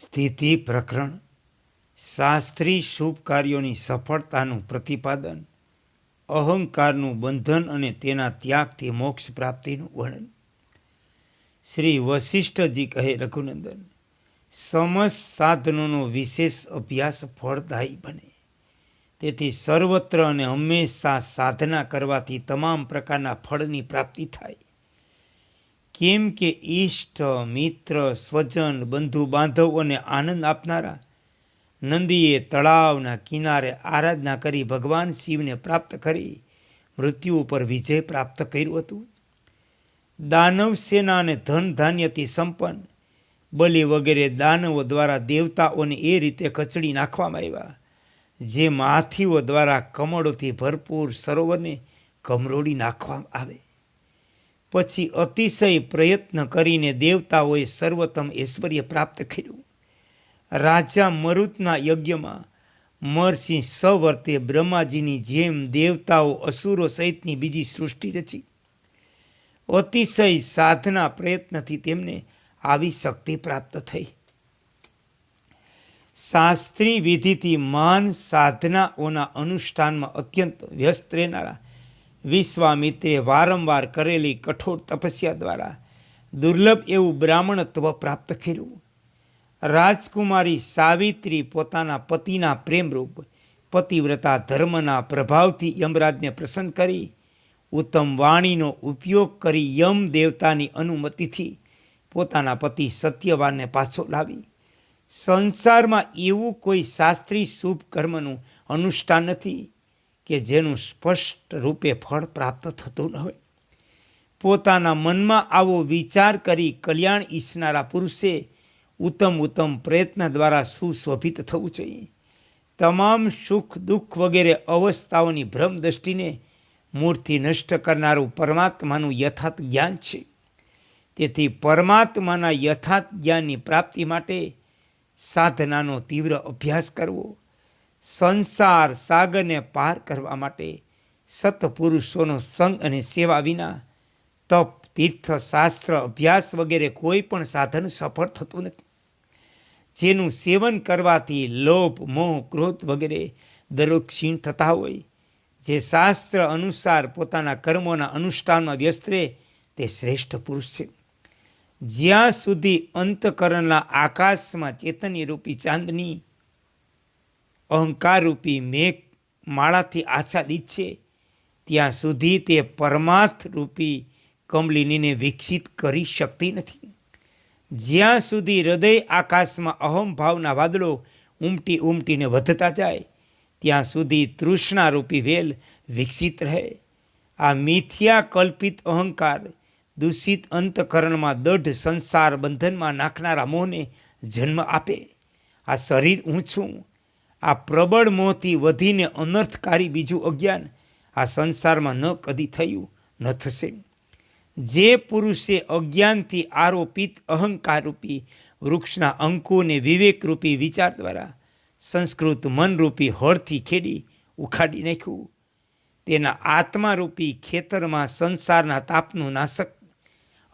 સ્થિતિ પ્રકરણ, શાસ્ત્રી શુભ કાર્યોની સફળતાનું પ્રતિપાદન, અહંકારનું બંધન અને તેના ત્યાગથી મોક્ષ પ્રાપ્તિનું વર્ણન. શ્રી વશિષ્ઠજી કહે, રઘુનંદન, સમસ્ત સાધનોનો વિશેષ અભ્યાસ ફળદાયી બને. તેથી સર્વત્ર અને હંમેશા સાધના કરવાથી તમામ પ્રકારના ફળની પ્રાપ્તિ થાય. કેમ કે ઈષ્ટ, મિત્ર, સ્વજન, બંધુ બાંધવોને આનંદ આપનારા? નંદીએ તળાવના કિનારે આરાધના કરી ભગવાન શિવને પ્રાપ્ત કરી. મૃત્યુ ઉપર વિજય પ્રાપ્ત કર્યું હતું. દાનવ સેના અને ધન ધાન્યથી સંપન્ન. બલિ વગેરે દાનવો દ્વારા દેવતાઓને એ રીતે કચડી નાખવામાં આવ્યા, જે માથીઓ દ્વારા કમળોથી ભરપૂર સરોવરને કમરોડી નાખવામાં આવે. પછી અતિશય પ્રયત્ન કરીને દેવતાઓએ સર્વોત્તમ ઐશ્વર્ય પ્રાપ્ત કર્યું. રાજા મરુતના યજ્ઞમાં મહર્ષિ સવર્તે બ્રહ્માજીની જેમ દેવતાઓ અસુરો સહિતની બીજી સૃષ્ટિ રચી. અતિશય સાધના પ્રયત્નથી તેમને આવી શક્તિ પ્રાપ્ત થઈ. શાસ્ત્રી વિધિથી માન સાધનાઓના અનુષ્ઠાનમાં અત્યંત વ્યસ્ત રહેનારા વિશ્વામિત્રે વારંવાર કરેલી કઠોર તપસ્યા દ્વારા દુર્લભ એવું બ્રાહ્મણત્વ પ્રાપ્ત કર્યું. રાજકુમારી સાવિત્રી પોતાના પતિના પ્રેમરૂપ પતિવ્રતા ધર્મના પ્રભાવથી યમરાજને પ્રસન્ન કરી ઉત્તમ વાણીનો ઉપયોગ કરી યમ દેવતાની અનુમતિથી પોતાના પતિ સત્યવાનને પાછો લાવી. સંસારમાં એવું કોઈ શાસ્ત્રી શુભ કર્મનું અનુષ્ઠાન નથી. કે જેનું સ્પષ્ટ રૂપે ફળ પ્રાપ્ત થતું ન હોય. પોતાના મનમાં આવો વિચાર કરી કલ્યાણ ઈચ્છનારા પુરુષે ઉત્તમ ઉત્તમ પ્રયત્ન દ્વારા સુશોભિત થવું જોઈએ. તમામ સુખ દુઃખ વગેરે અવસ્થાઓની ભ્રમ દ્રષ્ટિને મૂળથી નષ્ટ કરનારું પરમાત્માનું યથાર્થ જ્ઞાન છે. તેથી પરમાત્માના યથાર્થ જ્ઞાનની પ્રાપ્તિ માટે સાધનાનો તીવ્ર અભ્યાસ કરવો. સંસાર સાગરને પાર કરવા માટે સત્પુરુષોનો સંગ અને સેવા વિના તપ તીર્થ શાસ્ત્ર અભ્યાસ વગેરે કોઈ પણ સાધન સફળ થતું નથી. જેનું સેવન કરવાથી લોભ, મોહ, ક્રોધ વગેરે દરરોજ ક્ષીણ થતા હોય. જે શાસ્ત્ર અનુસાર પોતાના કર્મોના અનુષ્ઠાનમાં વ્યસ્ત રહે, તે શ્રેષ્ઠ પુરુષ છે. જ્યાં સુધી અંતકરણના આકાશમાં ચેતન્ય રૂપી ચાંદની અહંકારરૂપી મેઘ માળાથી આચ્છાદિત છે. ત્યાં સુધી તે પરમાર્થ રૂપી કમલિનીને વિકસિત કરી શકતી નથી. જ્યાં સુધી હૃદય આકાશમાં અહમભાવના વાદળો ઉમટી ઉમટીને વધતા જાય, ત્યાં સુધી તૃષ્ણારૂપી વેલ વિકસિત રહે. આ મિથ્યા કલ્પિત અહંકાર દૂષિત અંતકરણમાં દઢ સંસાર બંધનમાં નાખનારા મોહને જન્મ આપે. આ શરીર ઊંચું આ પ્રબળ મોહથી વધીને અનર્થકારી બીજું અજ્ઞાન આ સંસારમાં ન કદી થયું, ન થશે. જે પુરુષે અજ્ઞાનથી આરોપિત અહંકારરૂપી વૃક્ષના અંકુને વિવેકરૂપી વિચાર દ્વારા સંસ્કૃત મનરૂપી હળથી ખેડી, ઉખાડી નાખ્યું. તેના આત્મારૂપી ખેતરમાં સંસારના તાપનું નાશક,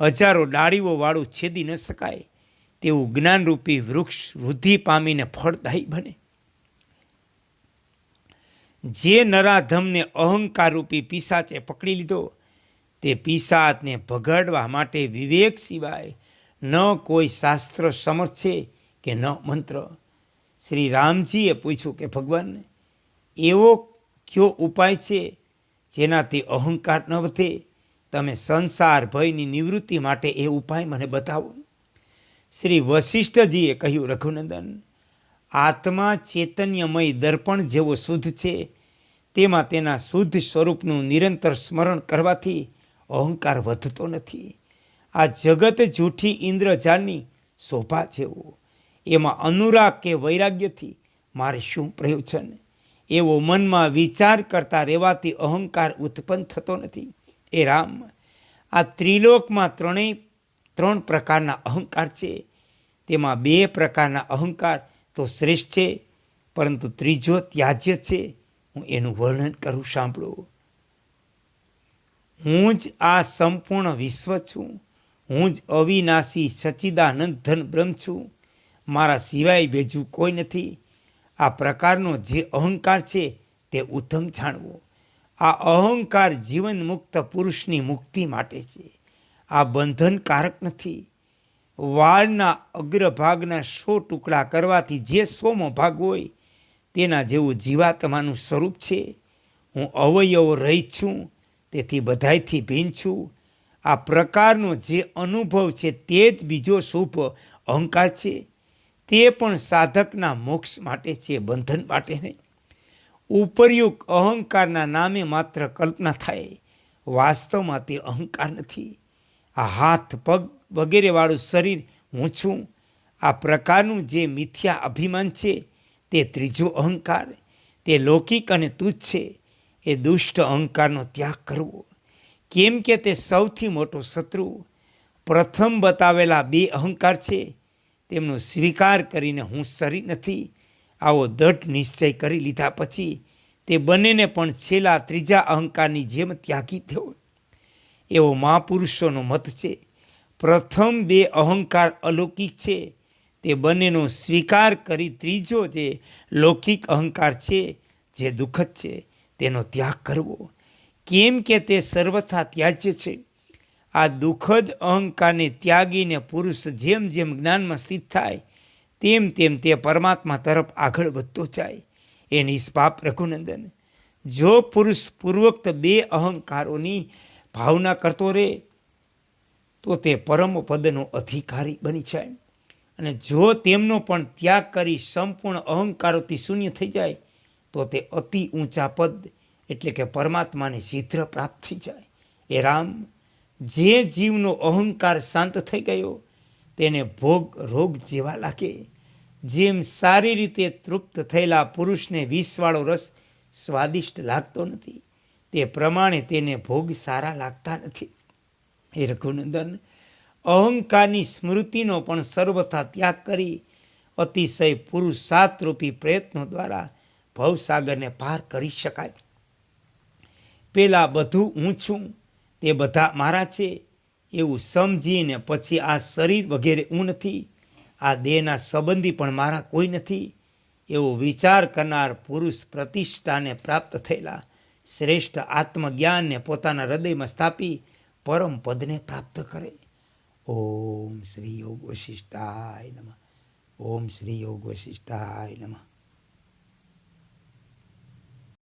હજારો ડાળીઓવાળું છેદી ન શકાય, તેવું જ્ઞાનરૂપી વૃક્ષ વૃદ્ધિ પામીને ફળદાયી બને. જે નરાધમને અહંકારરૂપી પિશાચે પકડી લીધો, તે પિશાચને ભગાડવા માટે વિવેક સિવાય ન કોઈ શાસ્ત્ર સમર્થ છે કે ન મંત્ર? શ્રી રામજીએ પૂછ્યું કે, ભગવાન, એવો કયો ઉપાય છે જેનાથી અહંકાર ન વધે? તમે સંસાર ભયની નિવૃત્તિ માટે એ ઉપાય મને બતાવો. શ્રી વશિષ્ઠજીએ કહ્યું, રઘુનંદન આત્મા ચૈતન્યમય દર્પણ જેવો શુદ્ધ છે. તેમાં તેના શુદ્ધ સ્વરૂપનું નિરંતર સ્મરણ કરવાથી અહંકાર વધતો નથી. આ જગત જૂઠી ઇન્દ્રજાળની શોભા જેવો. એમાં અનુરાગ કે વૈરાગ્યથી મારે શું પ્રયોજન? એવો મનમાં વિચાર કરતા રહેવાથી અહંકાર ઉત્પન્ન થતો નથી. એ રામ, આ ત્રિલોકમાં ત્રણેય, ત્રણ પ્રકારના અહંકાર છે. તેમાં બે પ્રકારના અહંકાર તો શ્રેષ્ઠ છે, પરંતુ ત્રીજો ત્યાજ્ય છે, હું એનું વર્ણન કરું, સાંભળો. હું જ આ સંપૂર્ણ વિશ્વ છું, હું જ અવિનાશી સચિદાનંદ ધન બ્રહ્મ છું, મારા સિવાય બીજું કોઈ નથી. આ પ્રકારનો જે અહંકાર છે, તે ઉત્તમ જાણવો. આ અહંકાર જીવન મુક્ત પુરુષની મુક્તિ માટે છે. આ બંધનકારક નથી. વાળના અગ્રભાગના સો ટુકડા કરવાથી જે સોમો ભાગ હોય, તેના જેવું જીવાત્માનું સ્વરૂપ છે. હું અવયવો રહી છું, તેથી બધાયથી ભીન છું. આ પ્રકારનો જે અનુભવ છે તે જ બીજો શુભ અહંકાર છે. તે પણ સાધકના મોક્ષ માટે છે, બંધન માટે નહીં. ઉપરયુક્ત અહંકારના નામે માત્ર કલ્પના થાય. વાસ્તવમાં તે અહંકાર નથી. આ હાથ પગ વગેરેવાળું શરીર હું છું આ પ્રકારનું જે મિથ્યા અભિમાન છે, તે ત્રીજો અહંકાર, તે લૌકિક અને તુચ્છ છે, એ દુષ્ટ અહંકારનો ત્યાગ કરવો. કેમ કે તે સૌથી મોટો શત્રુ, પ્રથમ બતાવેલા બે અહંકાર છે, તેમનો સ્વીકાર કરીને હું શરીર નથી, આવો દઢ નિશ્ચય કરી લીધા પછી તે બંનેને પણ છેલ્લા ત્રીજા અહંકારની જેમ ત્યાગી થયો. એવો મહાપુરુષોનો મત છે. પ્રથમ બે અહંકાર અલૌકિક છે. તે બંનેનો સ્વીકાર કરી ત્રીજો જે લૌકિક અહંકાર છે, જે દુઃખદ છે, તેનો ત્યાગ કરવો. કેમ કે તે સર્વથા ત્યાજ્ય છે. આ દુઃખદ અહંકારને ત્યાગીને પુરુષ જેમ જેમ જ્ઞાનમાં સ્થિત થાય, તેમ તેમ તે પરમાત્મા તરફ આગળ વધતો જાય. એ નિષ્પાપ રઘુનંદન. જો પુરુષ પૂર્વોક્ત બે અહંકારોની ભાવના કરતો રહે તો તે પરમ પદનો અધિકારી બની જાય. અને જો તેમનો પણ ત્યાગ કરી સંપૂર્ણ અહંકારોથી શૂન્ય થઈ જાય, તો તે અતિ ઊંચા પદ એટલે કે પરમાત્માને શીઘ્ર પ્રાપ્ત થઈ જાય. એ રામ, જે જીવનો અહંકાર શાંત થઈ ગયો, તેને ભોગ રોગ જેવા લાગે. જેમ સારી રીતે તૃપ્ત થયેલા પુરુષને વિષવાળો રસ સ્વાદિષ્ટ લાગતો નથી. તે પ્રમાણે તેને ભોગ સારા લાગતા નથી. એ રઘુનંદન, અહંકારની સ્મૃતિનો પણ સર્વથા ત્યાગ કરી અતિશય પુરુષાર્થરૂપી પ્રયત્નો દ્વારા ભવસાગરને પાર કરી શકાય. પેલા બધું હું છું, તે બધા મારા છે, એવું સમજીને પછી આ શરીર વગેરે હું નથી, આ દેહના સંબંધી પણ મારા કોઈ નથી, એવો વિચાર કરનાર પુરુષ પ્રતિષ્ઠાને પ્રાપ્ત થયેલા શ્રેષ્ઠ આત્મજ્ઞાનને પોતાના હૃદયમાં સ્થાપી પરમ પદને પ્રાપ્ત કરે. ઓમ શ્રી યોગ વશિષ્ઠાય નમઃ. ઓમ શ્રી યોગ વશિષ્ઠાય નમઃ.